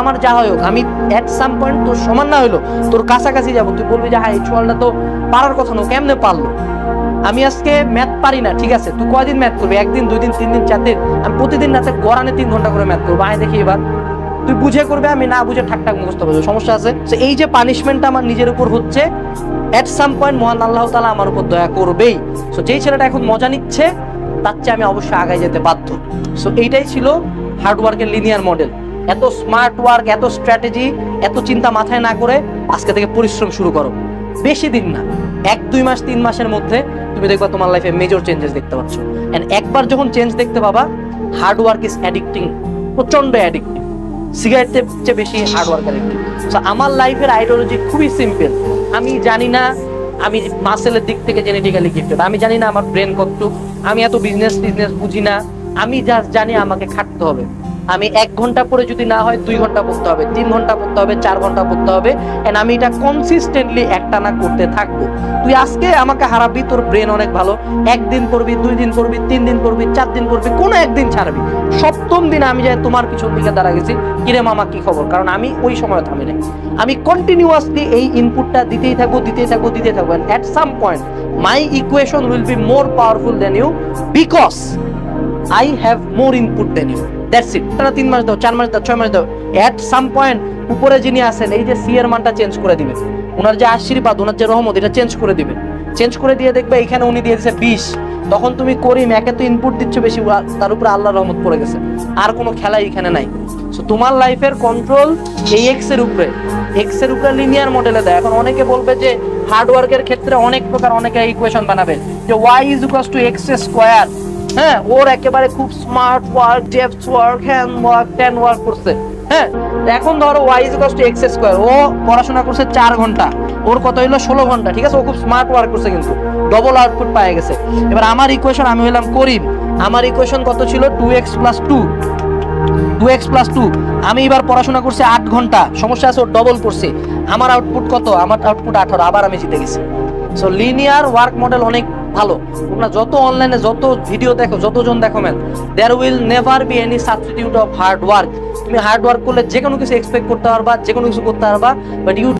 আমার যা হয় হোক, আমি অ্যাট সাম পয়েন্ট তোর সমান না হইল, তোর কাছাকাছি যাব। তুই বলবি যে হ্যাঁ এই চুয়ালটা তো পারার কথা না কেমনে পারল? আমি আজকে ম্যাথ পারি না, ঠিক আছে? তুই কয়দিন ম্যাথ করবি? একদিন, দুই দিন, তিন দিন, চার দিন? আমি প্রতিদিন রাতে গড়ানে তিন ঘণ্টা করে ম্যাথ করব। আয় দেখি এবার। তুই বুঝে করবে, আমি না বুঝে ঠাকঠাক মুখস্থ করব। সমস্যা আছে? এই যে পানিশমেন্টটা আমার নিজের উপর হচ্ছে এট সাম পয়েন্ট মহান আল্লাহ তালা আমার উপর দয়া করবেই। সো যেই ছেলেটা এখন মজা নিচ্ছে, তার চেয়ে আমি অবশ্যই আগায় যেতে বাধ্য। সো এইটাই ছিল হার্ডওয়ার্কের লিনিয়ার মডেল এত স্মার্ট ওয়ার্ক এত স্ট্র্যাটেজি এত চিন্তা মাথায় না করে আজকে থেকে পরিশ্রম শুরু করো। বেশি দিন না। এক, দুই মাস, তিন মাসের মধ্যে তুমি দেখবা তোমার লাইফে মেজর চেঞ্জেস দেখতে পাচ্ছ। এন্ড একবার যখন চেঞ্জ দেখতে পাবা হার্ড ওয়ার্ক ইজ অ্যাডিক্টিং প্রচণ্ড অ্যাডিক্টিভ সিগারেটের চেয়ে বেশি হার্ড ওয়ার্ক অ্যাডিক্টিভ সো আমার লাইফের আইডিওলজি খুবই সিম্পল আমি জানি না, আমি মাসেলের দিক থেকে জেনেটিক্যালি গিফটেড আমি জানি না আমার ব্রেন কতটুক। আমি এত বিজনেস টিজনেস বুঝি না। আমি জাস্ট জানি আমাকে খাটতে হবে। আমি এক ঘণ্টা পরে যদি না হয় দুই ঘণ্টা পড়তে হবে, তিন ঘণ্টা পড়তে হবে, চার ঘণ্টা পড়তে হবে অ্যান্ড আমি এটা কনসিস্টেন্টলি একটানা করতে থাকব। তুই আজকে আমাকে হারাবি, তোর ব্রেন অনেক ভালো। একদিন পড়বি দুই দিন পড়বি তিন দিন পড়বি চার দিন পড়বি কোনো একদিন ছাড়বি। সপ্তম দিন আমি যাই তোমার পিছন দিকে দাঁড়া গেছি, কিরে মামা, কি খবর? কারণ আমি ওই সময় থামি নাই। আমি কন্টিনিউয়াসলি এই ইনপুটটা দিতেই থাকব দিতেই থাকব দিতেই থাকব at some point my equation will be more powerful than you because I have more input than you that's it তারা তিন মাস দাও, চার মাস দাও, ছয় মাস দাও। এট সাম পয়েন্ট উপরে যিনি আছেন, এই যে সি এর মানটা চেঞ্জ করে দিবে ওনার যে আশীর্বাদ, ওনার যে রহমত, এটা চেঞ্জ করে দিবে চেঞ্জ করে দিয়ে দেখবে এখানে উনি দিয়ে দিয়েছে বিশ। তখন তুমি করিম, একে তো ইনপুট দিচ্ছ বেশি তার উপরে আল্লাহর রহমত পড়ে গেছে। আর কোনো খেলাই এখানে নাই। সো তোমার লাইফের কন্ট্রোল এই এক্সের উপরে। এক্সের উপরে লিনিয়ার মডেলে দেয়। এখন অনেকে বলবে যে হার্ড ওয়ার্কের ক্ষেত্রে অনেক প্রকার অনেকে ইকুয়েশন বানাবে যে Y is equal to X square হ্যাঁ ওর একেবারে খুব smart work depth work hand work ten work করছে। হ্যাঁ এখন ধরো Y is equal to X square ও পড়াশোনা করছে চার ঘণ্টা, ওর কত হইল ষোলো ঘণ্টা, ঠিক আছে? ও খুব স্মার্ট ওয়ার্ক করছে কিন্তু ডবল আউটপুট পায়ে গেছে। এবার আমার ইকুয়েশন আমি হলাম করিম, আমার ইকুয়েশন কত ছিল? Two X plus two two X plus two আমি এবার পড়াশোনা করছি আট ঘণ্টা, সমস্যা আছে ওর ডবল করছি। আমার আউটপুট কত? আমার আউটপুট আঠারো, আবার আমি জিতে গেছি। সো লিনিয়ার ওয়ার্ক মডেল অনেক ভালো। তোমরা যত অনলাইনে যত ভিডিও দেখো, যতজন দেখো man there will never be any substitute of hard work তুমি হার্ড ওয়ার্ক করলে যে কোনো কিছু এক্সপেক্ট করতে পারবা যে কোনো কিছু করতে পারবা বাট ইউ